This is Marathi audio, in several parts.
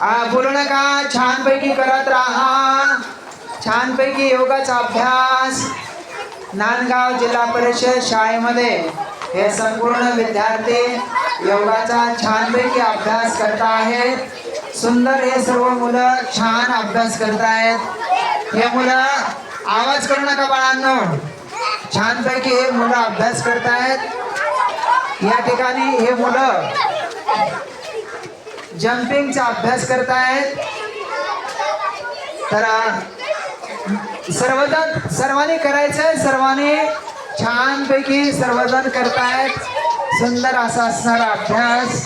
बोलू नका. छानपैकी करत राहा. छानपैकी योगाचा अभ्यास नांदगाव जिल्हा परिषद शाळेमध्ये. हे संपूर्ण विद्यार्थी योगाचा छानपैकी अभ्यास करत आहेत. सुंदर हे सर्व मुलं छान अभ्यास करत आहेत. हे मुलं आवाज करू नका बाळांनो. छानपैकी हे मुलं अभ्यास करत आहेत. या ठिकाणी हे मुलं जम्पिंगचा अभ्यास करत आहेत तर सर्वजण सर्वांनी करायचंय सर्वांनी छानपैकी सर्वजण करतायत. सुंदर असा असणारा अभ्यास.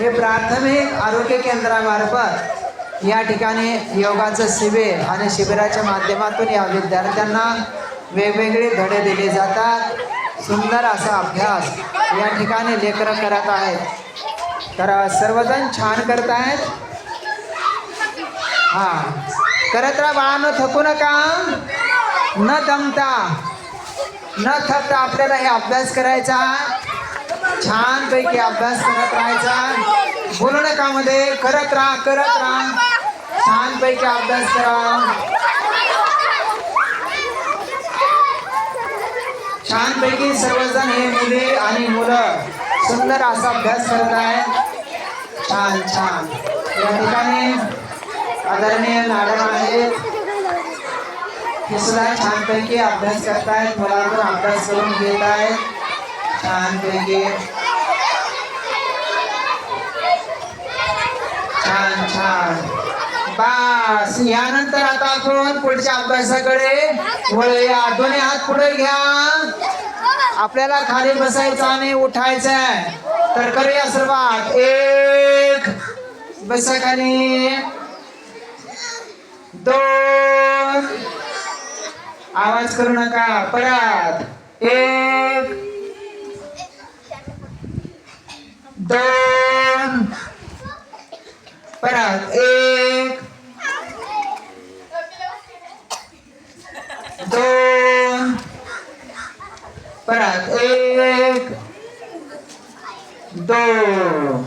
हे प्राथमिक आरोग्य केंद्रामार्फत या ठिकाणी योगाचं शिबिर आणि शिबिराच्या माध्यमातून या विद्यार्थ्यांना वेगवेगळे धडे दिले जातात. सुंदर असा अभ्यास या ठिकाणी लेकरं करत आहेत. तर सर्वजण छान करत आहेत हा. करत राहा बाळानं थकू नका. न दमता. न थकता. आपल्याला हे अभ्यास करायचा. छानपैकी अभ्यास करत राहायचा. बोलू नका मध्ये. करत राहा करत राहा. छानपैकी अभ्यास करा. छानपैकी सर्वजण हे मुली आणि मुलं सुंदर असा अभ्यास करत आहेत. छान छान. या ठिकाणी आदरणीय मॅडम आहेत. हे सुद्धा छानपैकी अभ्यास करतायत. मुलांकडून अभ्यास करून घेत आहेत. छानपैकी. छान छान. बस यानंतर आता आपण पुढच्या अभ्यासाकडे वळूया. दोन्ही हात पुढे घ्या. आपल्याला खाली बसायचं आणि उठायचं आहे तर करूया सर्वात. एक बसा खाली दोन. आवाज करू नका. परत. एक दोन परत एक दोन परत एक दोन.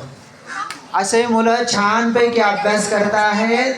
असे मुलं छानपैकी अभ्यास करत आहेत.